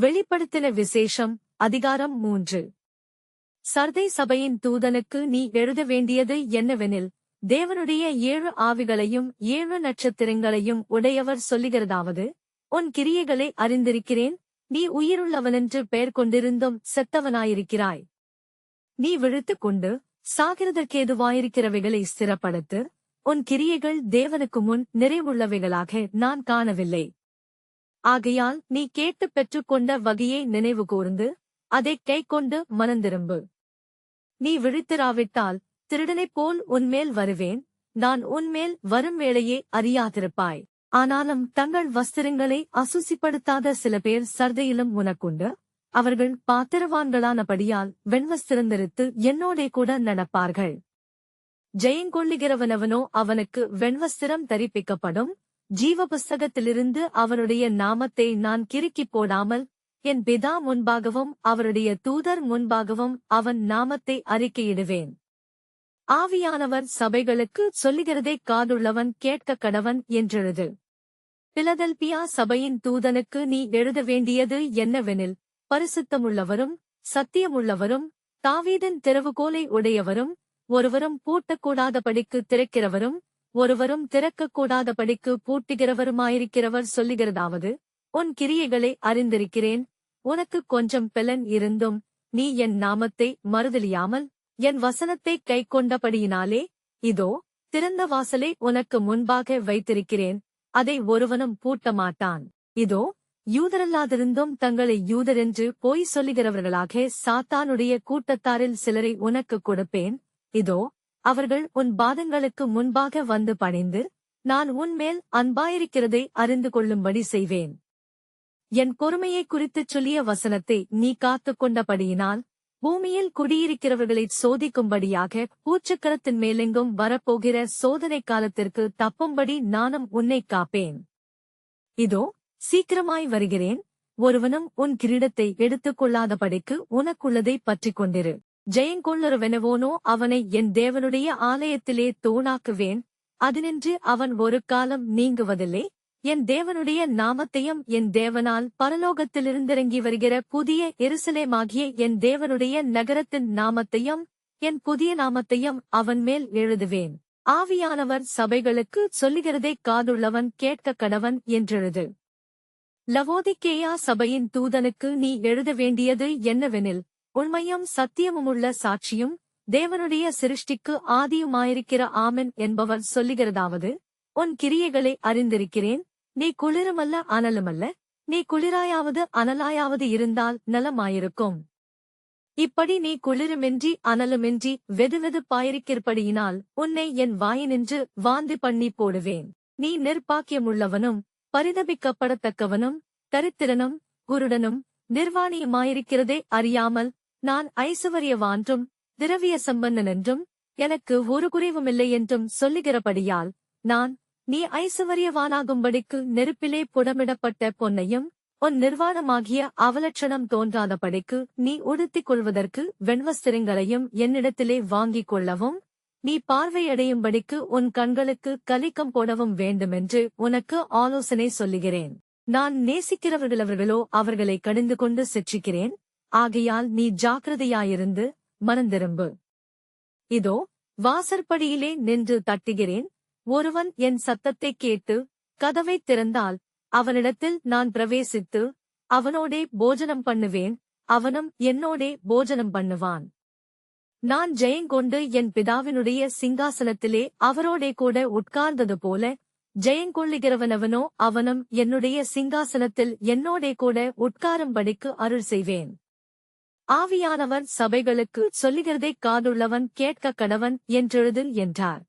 வெளிப்படுத்தின விசேஷம் அதிகாரம் மூன்று. சர்தை சபையின் தூதனுக்கு நீ எழுத வேண்டியது என்னவெனில் தேவனுடைய ஏழு ஆவிகளையும் ஏழு நட்சத்திரங்களையும் உடையவர் சொல்லுகிறதாவது உன் கிரியைகளை அறிந்திருக்கிறேன் நீ உயிருள்ளவனென்று பெயர் கொண்டிருந்தும் செத்தவனாயிருக்கிறாய். நீ விழுத்துக் கொண்டு சாகிறதற்கேதுவாயிருக்கிறவைகளை ஸ்திரப்படுத்து உன் கிரியைகள் தேவனுக்கு முன் நிறைவுள்ளவைகளாக நான் காணவில்லை. ஆகையால் நீ கேட்டுப் பெற்றுக்கொண்ட வகையை நினைவு கூர்ந்து அதைக் கைக்கொண்டு மனந்திரும்பு. நீ விழித்திராவிட்டால் திருடனைப் போல் உன்மேல் வருவேன் நான் உன்மேல் வரும் வேளையே அறியாதிருப்பாய். ஆனாலும் தங்கள் வஸ்திரங்களை அசுசிப்படுத்தாத சில பேர் சர்தையிலும் உனக்குண்டு. அவர்கள் பாத்திரவான்களானபடியால் வெண்வஸ்திரந்திருத்து என்னோடே கூட நடப்பார்கள். ஜெயங்கொள்ளுகிறவனவனோ அவனுக்கு வெண்வஸ்திரம் தரிப்பிக்கப்படும். ஜீவ புஸ்தகத்திலிருந்து அவருடைய நாமத்தை நான் கிறுக்கிப் போடாமல் என் பிதா முன்பாகவும் அவருடைய தூதர் முன்பாகவும் அவன் நாமத்தை அறிக்கையிடுவேன். ஆவியானவர் சபைகளுக்கு சொல்லுகிறதை காதுள்ளவன் கேட்க கடவன் என்றெழுது. பிலதல்பியா சபையின் தூதனுக்கு நீ எழுத வேண்டியது என்னவெனில் பரிசுத்தமுள்ளவரும் சத்தியமுள்ளவரும் தாவீதன் திறவுகோலை உடையவரும் ஒருவரும் பூட்டக்கூடாதபடிக்கு திறக்கிறவரும் ஒருவரும் திறக்கக்கூடாதபடிக்கு பூட்டுகிறவருமாயிருக்கிறவர் சொல்லுகிறதாவது உன் கிரியைகளை அறிந்திருக்கிறேன் உனக்கு கொஞ்சம் பெலன் இருந்தும் நீ என் நாமத்தை மறுதலியாமல் என் வசனத்தை கைக்கொண்டபடியினாலே இதோ திறந்த வாசலை உனக்கு முன்பாக வைத்திருக்கிறேன் அதை ஒருவனும் பூட்ட மாட்டான் இதோ யூதரல்லாதிருந்தும் தங்களை யூதரென்று போய் சொல்லுகிறவர்களாக சாத்தானுடைய கூட்டத்தாரில் சிலரை உனக்கு கொடுப்பேன். இதோ அவர்கள் உன் பாதங்களுக்கு முன்பாக வந்து பணிந்து நான் உன்மேல் அன்பாயிருக்கிறதை அறிந்து கொள்ளும்படி செய்வேன். என் பொறுமையை குறித்துச் சொல்லிய வசனத்தை நீ காத்துக் கொண்டபடியினால் பூமியில் குடியிருக்கிறவர்களைச் சோதிக்கும்படியாக பூச்சக்கரத்தின் மேலெங்கும் வரப்போகிற சோதனை காலத்திற்கு தப்பும்படி நானும் உன்னை காப்பேன். இதோ சீக்கிரமாய் வருகிறேன் ஒருவனும் உன் கிரீடத்தை எடுத்துக் கொள்ளாதபடிக்கு உனக்குள்ளதை பற்றிக் கொண்டிரு. ஜெயங்கொள்ளருவெனவோனோ அவனை என் தேவனுடைய ஆலயத்திலே தூணாக்குவேன். அதினின்று அவன் ஒரு காலம் நீங்குவதில்லை. என் தேவனுடைய நாமத்தையும் என் தேவனால் பரலோகத்திலிருந்திறங்கி வருகிற புதிய எருசலேமாகிய என் தேவனுடைய நகரத்தின் நாமத்தையும் என் புதிய நாமத்தையும் அவன் மேல் எழுதுவேன். ஆவியானவர் சபைகளுக்கு சொல்லுகிறதை காதுள்ளவன் கேட்க கடவன் என்றெழுது. லவோதிக்கேயா சபையின் தூதனுக்கு நீ எழுத வேண்டியது என்னவெனில் உண்மையும் சத்தியமுமுள்ள சாட்சியும் தேவனுடைய சிருஷ்டிக்கு ஆதியுமாயிருக்கிற ஆமென் என்பவர் சொல்லுகிறதாவது உன் கிரியைகளை அறிந்திருக்கிறேன். நீ குளிருமல்ல அனலுமல்ல. நீ குளிராயாவது அனலாயாவது இருந்தால் நலமாயிருக்கும். இப்படி நீ குளிருமின்றி அனலுமின்றி வெதுவெதுப்பாயிருக்கிறபடியினால் உன்னை என் வாயினின்று வாந்தி பண்ணி போடுவேன். நீ நிர்பாக்கியமுள்ளவனும் பரிதபிக்கப்படத்தக்கவனும் தரித்திரனும் குருடனும் நிர்வாணியுமாயிருக்கிறதே அறியாமல் நான் ஐசுவரியவான்றும் திரவிய சம்பன்னனென்றும் எனக்கு ஒரு குறைவுமில்லை என்றும் சொல்லுகிறபடியால் நான் நீ ஐசுவரியவானாகும்படிக்கு நெருப்பிலே புடமிடப்பட்ட பொன்னையும் உன் நிர்வாணமாகிய அவலட்சணம் தோன்றாதபடிக்கு நீ உடுத்திக் கொள்வதற்கு வெண்வஸ்திரங்களையும் என்னிடத்திலே வாங்கிக் கொள்ளவும் நீ பார்வையடையும்படிக்கு உன் கண்களுக்கு கலிக்கம் போடவும் வேண்டுமென்று உனக்கு ஆலோசனை சொல்லுகிறேன். நான் நேசிக்கிறவர்களவர்களோ அவர்களை கடிந்து கொண்டு சிற்றிக்கிறேன் ஆகையால் நீ ஜாக்கிரதையாயிருந்து மனந்திரும்பு. இதோ வாசற்படியிலே நின்று தட்டுகிறேன். ஒருவன் என் சத்தத்தைக் கேட்டு கதவைத் திறந்தால் அவனிடத்தில் நான் பிரவேசித்து அவனோடே போஜனம் பண்ணுவேன் அவனும் என்னோடே போஜனம் பண்ணுவான். நான் ஜெயங்கொண்டு என் பிதாவினுடைய சிங்காசனத்திலே அவரோடே கூட உட்கார்ந்தது போல ஜெயங்கொள்ளுகிறவனவனோ அவனும் என்னுடைய சிங்காசனத்தில் என்னோடே கூட உட்காரும்படிக்கு அருள் செய்வேன். ஆவியானவர் சபைகளுக்கு சொல்லுகிறதை காதுள்ளவன் கேட்க கடவன் என்றெழுது என்றார்.